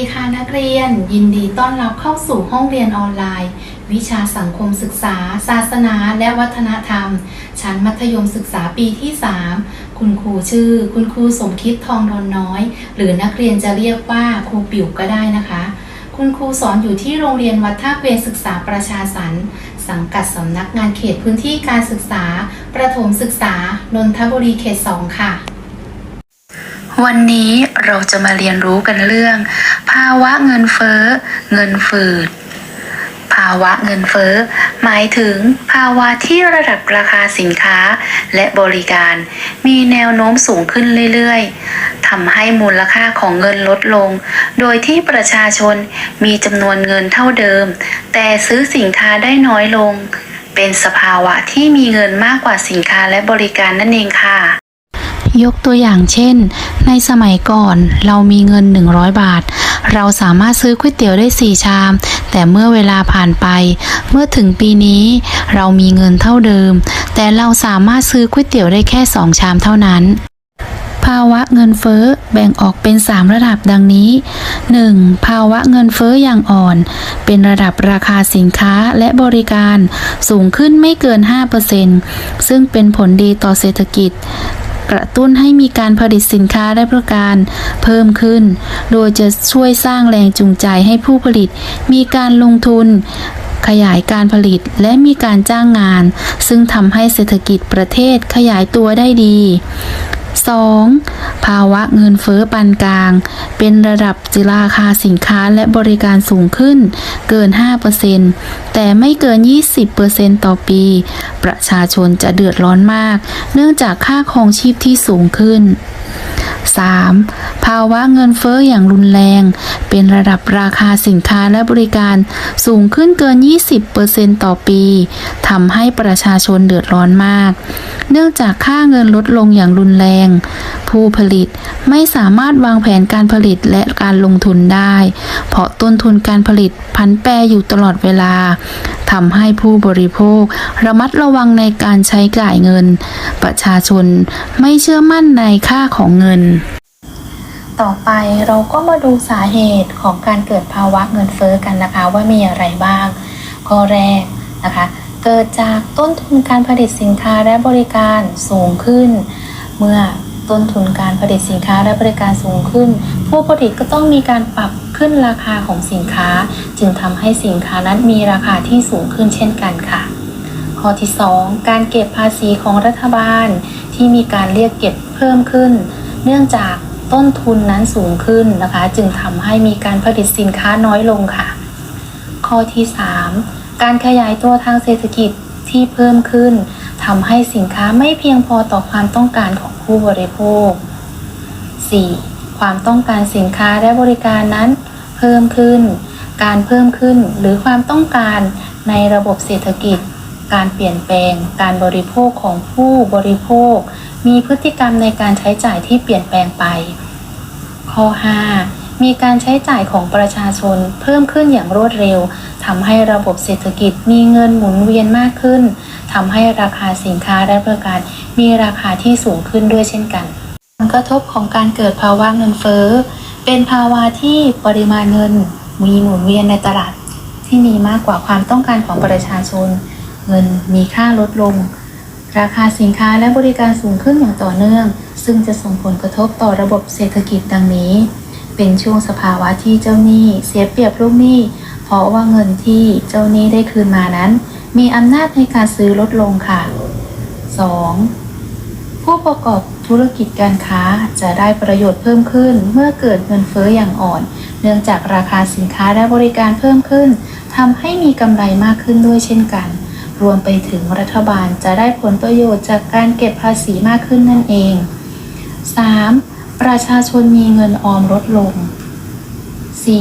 ดีค่ะนักเรียน ยินดีต้อนรับเข้าสู่ห้องเรียนออนไลน์ วิชาสังคมศึกษา ศาสนา และวัฒนธรรม ชั้นมัธยมศึกษาปีที่ 3 คุณครูชื่อ คุณครูสมคิดทองนนน้อย หรือนักเรียนจะเรียกว่าครูปิ๋วก็ได้นะคะ คุณครูสอนอยู่ที่โรงเรียนวัดท่าเกวียนศึกษาประชาสรรสังกัดสำนักงานเขตพื้นที่การศึกษา ประถมศึกษานนทบุรีเขต 2 ค่ะ วันนี้เราจะมาเรียนรู้กันเรื่อง ภาวะเงินเฟ้อ เงินฝืด ภาวะเงินเฟ้อ หมายถึงภาวะที่ระดับราคาสินค้าและบริการ มีแนวโน้มสูงขึ้นเรื่อยๆทำให้มูลค่าของเงินลดลง โดยที่ประชาชนมีจำนวนเงินเท่าเดิม แต่ซื้อสินค้าได้น้อยลง เป็นสภาวะที่มีเงินมากกว่าสินค้าและบริการนั่นเองค่ะ ยกตัวอย่างเช่น ในสมัยก่อนเรามีเงิน 100 บาท เราสามารถซื้อก๋วยเตี๋ยวได้ 4 ชาม แต่เมื่อเวลาผ่านไป เมื่อถึงปีนี้เรามีเงินเท่าเดิม แต่เราสามารถซื้อก๋วยเตี๋ยวได้แค่ 2 ชามเท่านั้นภาวะเงินเฟ้อแบ่งออกเป็น 3 ระดับดังนี้ 1. ภาวะเงินเฟ้ออย่างอ่อน เป็นระดับราคาสินค้าและบริการสูงขึ้นไม่เกิน 5%ซึ่งเป็นผลดีต่อเศรษฐกิจ กระตุ้นให้มีการผลิตสินค้าและบริการเพิ่มขึ้น โดยจะช่วยสร้างแรงจูงใจให้ผู้ผลิต มีการลงทุนขยายการผลิตและมีการจ้างงาน ซึ่งทำให้เศรษฐกิจประเทศขยายตัวได้ดี 2. ภาวะเงินเฟ้อปานกลาง เป็นระดับราคาสินค้าและบริการสูงขึ้น เกิน 5%แต่ไม่เกิน 20%ต่อปี ประชาชนจะเดือดร้อนมาก เนื่องจากค่าครองชีพที่สูงขึ้น 3. ภาวะเงินเฟ้ออย่างรุนแรง เป็นระดับราคาสินค้าและบริการสูงขึ้นเกิน 20%ต่อปีทำให้ประชาชนเดือดร้อนมาก เนื่องจากค่าเงินลดลงอย่างรุนแรง ผู้ผลิตไม่สามารถวางแผนการผลิตและการลงทุนได้ เพราะต้นทุนการผลิตพันแปรอยู่ตลอดเวลาทำให้ผู้บริโภค ระมัดระวังในการใช้จ่ายเงิน ประชาชนไม่เชื่อมั่นในค่าของเงิน ต่อไปเราก็มาดูสาเหตุของการเกิดภาวะเงินเฟ้อกันนะคะ ว่ามีอะไรบ้าง ข้อแรกนะคะ เกิดจากต้นทุนการผลิตสินค้าและบริการสูงขึ้น เมื่อต้นทุนการผลิตสินค้าและบริการสูงขึ้น ผู้ผลิตก็ต้องมีการปรับขึ้นราคาของสินค้า จึงทำให้สินค้านั้นมีราคาที่สูงขึ้นเช่นกันค่ะ ข้อที่ 2 การเก็บภาษีของรัฐบาลที่มีการเรียกเก็บเพิ่มขึ้น เนื่องจาก ต้นทุนนั้นสูงขึ้นนะคะ จึงทำให้มีการผลิตสินค้าน้อยลงค่ะ ข้อที่ 3 การขยายตัวทางเศรษฐกิจที่เพิ่มขึ้นทำให้สินค้าไม่เพียงพอต่อความต้องการของผู้บริโภค 4. ความต้องการสินค้าและบริการนั้นเพิ่มขึ้น การเพิ่มขึ้นหรือความต้องการในระบบเศรษฐกิจ การเปลี่ยนแปลง การบริโภคของผู้บริโภค มีพฤติกรรมในการใช้จ่ายที่เปลี่ยนแปลงไป ข้อ 5 มีการใช้จ่ายของประชาชนเพิ่มขึ้นอย่างรวดเร็วทำให้ระบบเศรษฐกิจมีเงินหมุนเวียนมากขึ้นทำให้ราคาสินค้าและบริการมีราคาที่สูงขึ้นด้วยเช่นกันผลกระทบของการเกิดภาวะเงินเฟ้อ เป็นภาวะที่ปริมาณเงินมีหมุนเวียนในตลาดที่มีมากกว่าความต้องการของประชาชน เงินมีค่าลดลง ราคาสินค้าและบริการสูงขึ้นอย่างต่อเนื่อง ซึ่งจะส่งผลกระทบต่อระบบเศรษฐกิจดังนี้ เป็นช่วงสภาวะที่เจ้าหนี้เสียเปรียบลูกหนี้ เพราะว่าเงินที่เจ้าหนี้ได้คืนมานั้น มีอำนาจในการซื้อลดลงค่ะ 2. ผู้ประกอบธุรกิจการค้าจะได้ประโยชน์เพิ่มขึ้น เมื่อเกิดเงินเฟ้ออย่างอ่อน เนื่องจากราคาสินค้าและบริการเพิ่มขึ้นทำให้มีกำไรมากขึ้นด้วยเช่นกัน รวมไปถึงรัฐบาลจะได้ผลประโยชน์จากการเก็บภาษีมากขึ้นนั่นเอง 3. ประชาชนมีเงินออมลดลง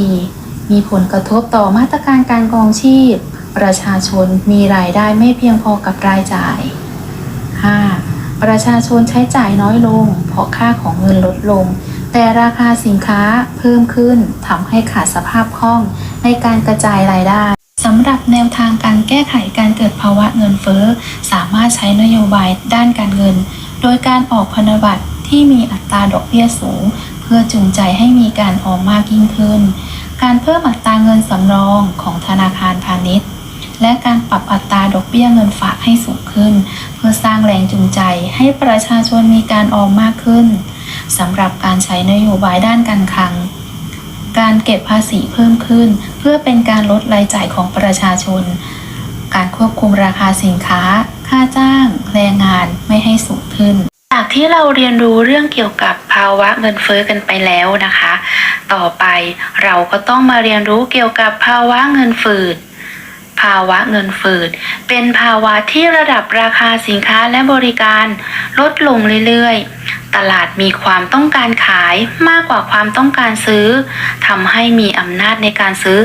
4. มีผลกระทบต่อมาตรการการกองชีพ ประชาชนมีรายได้ไม่เพียงพอกับรายจ่าย 5. ประชาชนใช้จ่ายน้อยลง เพราะค่าของเงินลดลง แต่ราคาสินค้าเพิ่มขึ้นทำให้ขาดสภาพคล่องในการกระจายรายได้ำหรับแนวทางการแก้ไขการเกิดภาวะเงินเฟ้อ สามารถใช้นโยบายด้านการเงิน โดยการออกพันธบัตรที่มีอัตราดอกเบี้ยสูง เพื่อจูงใจให้มีการออมมากยิ่งขึ้น การเพิ่มอัตราเงินสำรองของธนาคารพาณิชย์ และการปรับอัตราดอกเบี้ยเงินฝากให้สูงขึ้น เพื่อสร้างแรงจูงใจให้ประชาชนมีการออมมากขึ้นสำหรับการใช้นโยบายด้านการคลัง การเก็บภาษีเพิ่มขึ้น เพื่อเป็นการลดรายจ่ายของประชาชน การควบคุมราคาสินค้า ค่าจ้าง แรงงานไม่ให้สูงขึ้น จากที่เราเรียนรู้เรื่องเกี่ยวกับภาวะเงินเฟ้อกันไปแล้วนะคะ ต่อไปเราก็ต้องมาเรียนรู้เกี่ยวกับภาวะเงินฝืด ภาวะเงินฝืดเป็นภาวะที่ระดับราคาสินค้าและบริการลดลงเรื่อยๆ ตลาดมีความต้องการขายมากกว่าความต้องการซื้อทำให้มีอำนาจในการซื้อ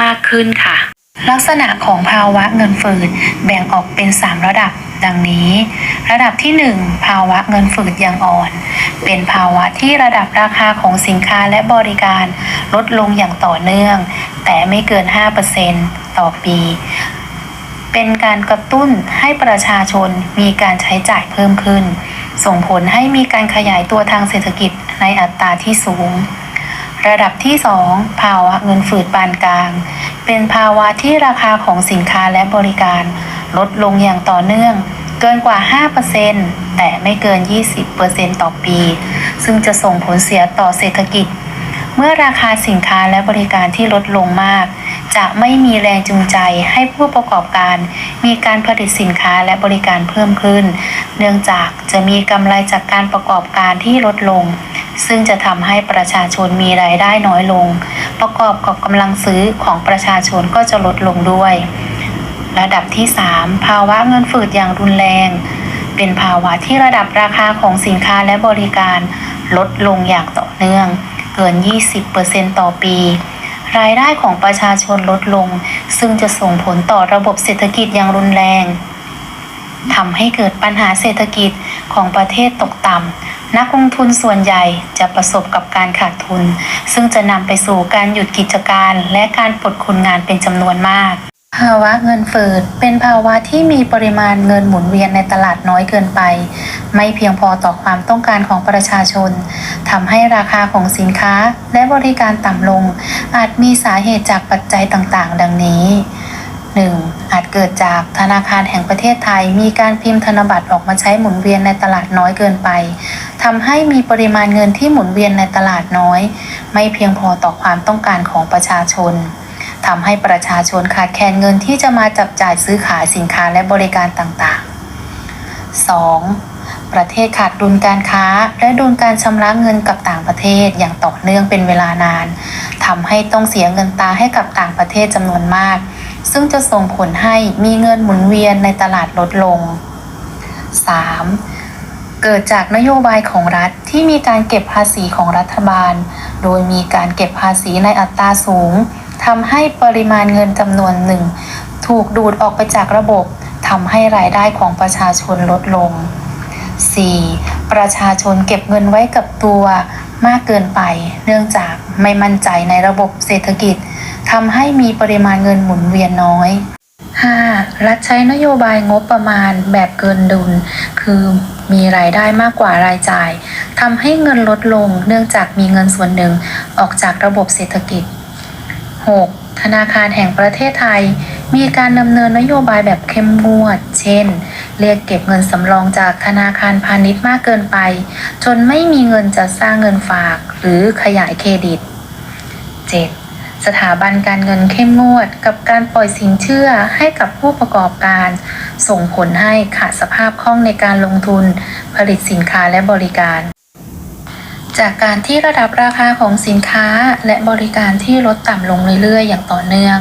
มากขึ้นค่ะ ลักษณะของภาวะเงินฝืดแบ่งออกเป็น 3 ระดับดังนี้ ระดับที่ 1 ภาวะเงินฝืดยังอ่อน เป็นภาวะที่ระดับราคาของสินค้าและบริการลดลงอย่างต่อเนื่อง แต่ไม่เกิน 5% ต่อปี เป็นการกระตุ้นให้ประชาชนมีการใช้จ่ายเพิ่มขึ้น ส่งผลให้มีการขยายตัวทางเศรษฐกิจในอัตราที่สูง ระดับที่ 2 ภาวะเงินฝืดปานกลาง เป็นภาวะที่ราคาของสินค้าและบริการ ลดลงอย่างต่อเนื่องเกินกว่า 5%แต่ไม่เกิน 20%ต่อปี ซึ่งจะส่งผลเสียต่อเศรษฐกิจ เมื่อราคาสินค้าและบริการที่ลดลงมาก จะไม่มีแรงจูงใจให้ผู้ประกอบการมีการผลิตสินค้าและบริการเพิ่มขึ้น เนื่องจากจะมีกำไรจากการประกอบการที่ลดลง ซึ่งจะทำให้ประชาชนมีรายได้น้อยลง ประกอบกับกำลังซื้อของประชาชนก็จะลดลงด้วย ระดับที่ 3 ภาวะเงินฝืดอย่างรุนแรง เป็นภาวะที่ระดับราคาของสินค้าและบริการลดลงอย่างต่อเนื่อง เกิน 20%ต่อปี รายได้ของประชาชนลดลง ซึ่งจะส่งผลต่อระบบเศรษฐกิจอย่างรุนแรงทำให้เกิดปัญหาเศรษฐกิจของประเทศตกต่ำ นักลงทุนส่วนใหญ่จะประสบกับการขาดทุน ซึ่งจะนำไปสู่การหยุดกิจการและการปลดคนงานเป็นจำนวนมาก ภาวะเงินเฟ้อเป็นภาวะที่มีปริมาณเงินหมุนเวียนในตลาดน้อยเกินไป ไม่เพียงพอต่อความต้องการของประชาชนทำให้ราคาของสินค้าและบริการต่ำลง อาจมีสาเหตุจากปัจจัยต่างๆ ดังนี้ 1. อาจเกิดจากธนาคารแห่งประเทศไทยมีการพิมพ์ธนบัตรออกมาใช้หมุนเวียนในตลาดน้อยเกินไปทำให้มีปริมาณเงินที่หมุนเวียนในตลาดน้อย ไม่เพียงพอต่อความต้องการของประชาชน ทำให้ประชาชนขาดแคลนเงินที่จะมาจับจ่ายซื้อขายสินค้าและบริการต่างๆ 2. ประเทศขาดดุลการค้า และดุลการชำระเงินกับต่างประเทศอย่างต่อเนื่องเป็นเวลานานทำให้ต้องเสียเงินตาให้กับต่างประเทศจำนวนมาก ซึ่งจะส่งผลให้มีเงินหมุนเวียนในตลาดลดลง 3. เกิดจากนโยบายของรัฐที่มีการเก็บภาษีของรัฐบาล โดยมีการเก็บภาษีในอัตราสูง ทำให้ปริมาณเงินจำนวนหนึ่ง ถูกดูดออกไปจากระบบทำให้รายได้ของประชาชนลดลง 4. ประชาชนเก็บเงินไว้กับตัวมากเกินไป เนื่องจากไม่มั่นใจในระบบเศรษฐกิจทำให้มีปริมาณเงินหมุนเวียนน้อย 5. รัฐใช้นโยบายงบประมาณแบบเกินดุล คือมีรายได้มากกว่ารายจ่ายทำให้เงินลดลงเนื่องจากมีเงินส่วนหนึ่งออกจากระบบเศรษฐกิจ 6. ธนาคารแห่งประเทศไทย มีการดำเนินนโยบายแบบเข้มงวด เช่น เรียกเก็บเงินสำรองจากธนาคารพาณิชย์มากเกินไป จนไม่มีเงินจะสร้างเงินฝากหรือขยายเครดิต 7. สถาบันการเงินเข้มงวด กับการปล่อยสินเชื่อให้กับผู้ประกอบการ ส่งผลให้ขาดสภาพคล่องในการลงทุน ผลิตสินค้าและบริการ จากการที่ระดับราคาของสินค้าและบริการที่ลดต่ำลงเรื่อยๆ อย่างต่อเนื่อง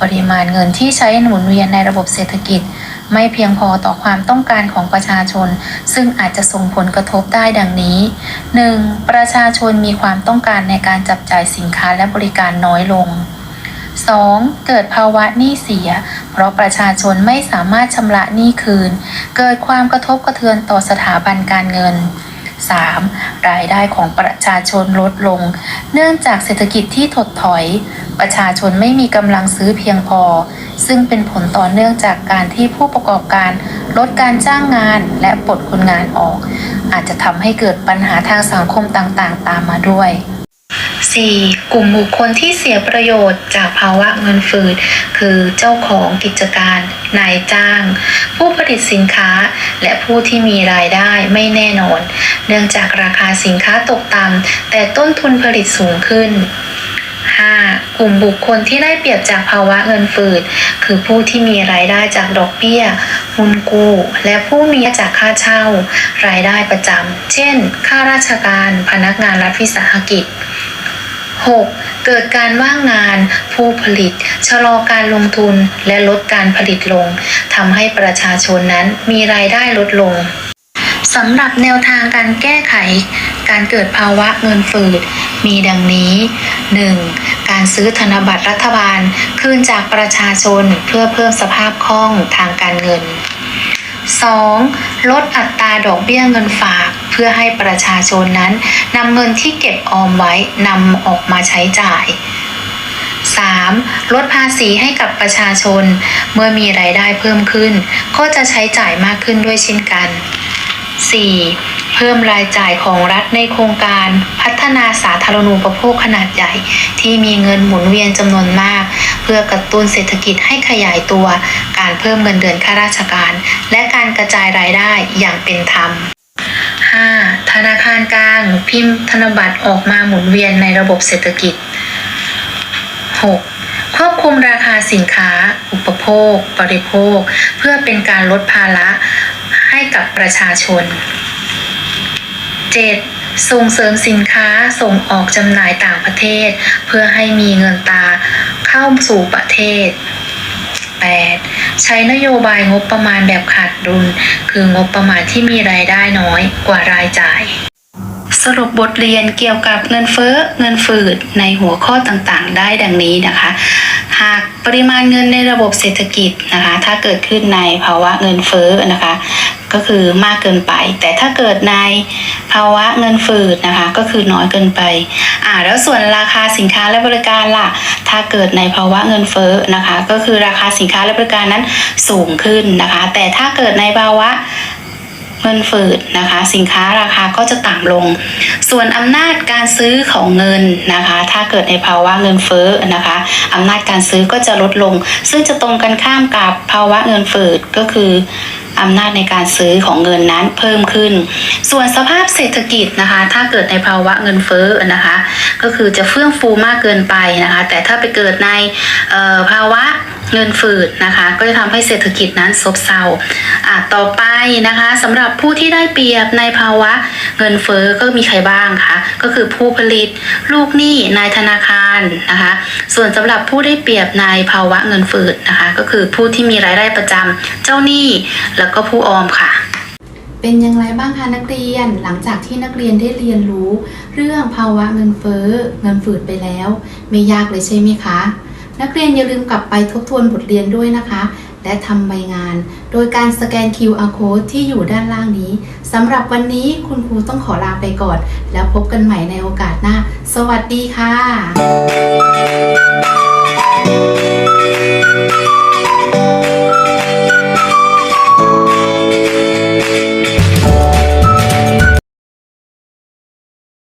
ปริมาณเงินที่ใช้หมุนเวียนในระบบเศรษฐกิจ ไม่เพียงพอต่อความต้องการของประชาชน ซึ่งอาจจะส่งผลกระทบได้ดังนี้ 1. ประชาชนมีความต้องการในการจับจ่ายสินค้าและบริการน้อยลง 2. เกิดภาวะหนี้เสีย เพราะประชาชนไม่สามารถชำระหนี้คืน เกิดความกระทบกระเทือนต่อสถาบันการเงิน 3. รายได้ของประชาชนลดลง เนื่องจากเศรษฐกิจที่ถดถอย ประชาชนไม่มีกำลังซื้อเพียงพอ ซึ่งเป็นผลต่อเนื่องจากการที่ผู้ประกอบการลดการจ้างงานและปลดคนงานออก อาจจะทำให้เกิดปัญหาทางสังคมต่างๆ ตามมาด้วย 4. กลุ่มบุคคลที่เสียประโยชน์จากภาวะเงินฝืดคือเจ้าของกิจการนายจ้าง ผู้ผลิตสินค้าและผู้ที่มีรายได้ไม่แน่นอน เนื่องจากราคาสินค้าตกต่ำแต่ต้นทุนผลิตสูงขึ้น 5. กลุ่มบุคคลที่ได้เปรียบจากภาวะเงินฝืด คือผู้ที่มีรายได้จากดอกเบี้ยหุ้นกู้ และผู้มีจากค่าเช่า รายได้ประจำ เช่น ข้าราชการ พนักงานรัฐวิสาหกิจ 6. เกิดการว่างงาน ผู้ผลิต ชะลอการลงทุนและลดการผลิตลงทำให้ประชาชนนั้นมีรายได้ลดลงสำหรับแนวทางการแก้ไข การเกิดภาวะเงินฝืด มีดังนี้ 1. การซื้อธนบัตรรัฐบาล คืนจากประชาชนเพื่อเพิ่มสภาพคล่องทางการเงิน 2. ลดอัตราดอกเบี้ยเงินฝาก เพื่อให้ประชาชนนั้นนำเงินที่เก็บออมไว้นำออกมาใช้จ่าย 3. ลดภาษีให้กับประชาชน เมื่อมีรายได้เพิ่มขึ้น ก็จะใช้จ่ายมากขึ้นด้วยเช่นกัน 4. เพิ่มรายจ่ายของรัฐในโครงการพัฒนาสาธารณูปโภคขนาดใหญ่ ที่มีเงินหมุนเวียนจำนวนมาก เพื่อกระตุ้นเศรษฐกิจให้ขยายตัว การเพิ่มเงินเดือนข้าราชการ และการกระจายรายได้อย่างเป็นธรรม 5. ธนาคารกลางพิมพ์ธนบัตรออกมาหมุนเวียนในระบบเศรษฐกิจ 6. ควบคุมราคาสินค้า อุปโภค บริโภค เพื่อเป็นการลดภาระให้กับประชาชน 7. ส่งเสริมสินค้าส่งออกจำหน่ายต่างประเทศ เพื่อให้มีเงินตาเข้าสู่ประเทศ 8. ใช้นโยบายงบประมาณแบบขาดดุล คืองบประมาณที่มีรายได้น้อยกว่ารายจ่าย สรุปบทเรียนเกี่ยวกับเงินเฟ้อเงินฝืดในหัวข้อต่างๆ ได้ดังนี้นะคะ หากปริมาณเงินในระบบเศรษฐกิจนะคะ ถ้าเกิดขึ้นในภาวะเงินเฟ้อนะคะ ก็คือมากเกินไป แต่ถ้าเกิดในภาวะเงินฝืดนะคะ ก็คือน้อยเกินไปอ่าแล้วส่วนราคาสินค้าและบริการล่ะ ถ้าเกิดในภาวะเงินเฟ้อนะคะ ก็คือราคาสินค้าและบริการนั้นสูงขึ้นนะคะ แต่ถ้าเกิดในภาวะเงินฝืดนะคะ สินค้าราคาก็จะต่ำลง ส่วนอำนาจการซื้อของเงินนะคะ ถ้าเกิดในภาวะเงินเฟ้อนะคะอำนาจการซื้อก็จะลดลง ซึ่งจะตรงกันข้ามกับภาวะเงินฝืดก็คือ อำนาจในการซื้อของเงินนั้นเพิ่มขึ้น ส่วนสภาพเศรษฐกิจนะคะ ถ้าเกิดในภาวะเงินเฟ้อนะคะ ก็คือจะเฟื่องฟูมากเกินไปนะคะ แต่ถ้าไปเกิดในภาวะ เงินฝืดนะคะ ก็จะทำให้เศรษฐกิจนั้นซบเซาอะต่อไปนะคะสำหรับผู้ที่ได้เปรียบในภาวะเงินเฟ้อก็มีใครบ้างคะก็คือผู้ผลิตลูกหนี้นายธนาคารนะคะ ส่วนสำหรับผู้ได้เปรียบในภาวะเงินฝืดนะคะ ก็คือผู้ที่มีรายได้ประจำเจ้าหนี้แล้วก็ผู้ออมค่ะเป็นอย่างไรบ้างคะนักเรียนหลังจากที่นักเรียนได้เรียนรู้ เรื่องภาวะเงินเฟ้อเงินฝืดไปแล้ว ไม่ยากเลยใช่ไหมคะ นักเรียนอย่าลืมกลับไปทบทวนบทเรียนด้วยนะคะ และทำใบงาน โดยการสแกน QR code ที่อยู่ด้านล่างนี้สำหรับวันนี้คุณครูต้องขอลาไปก่อน แล้วพบกันใหม่ในโอกาสหน้า สวัสดีค่ะ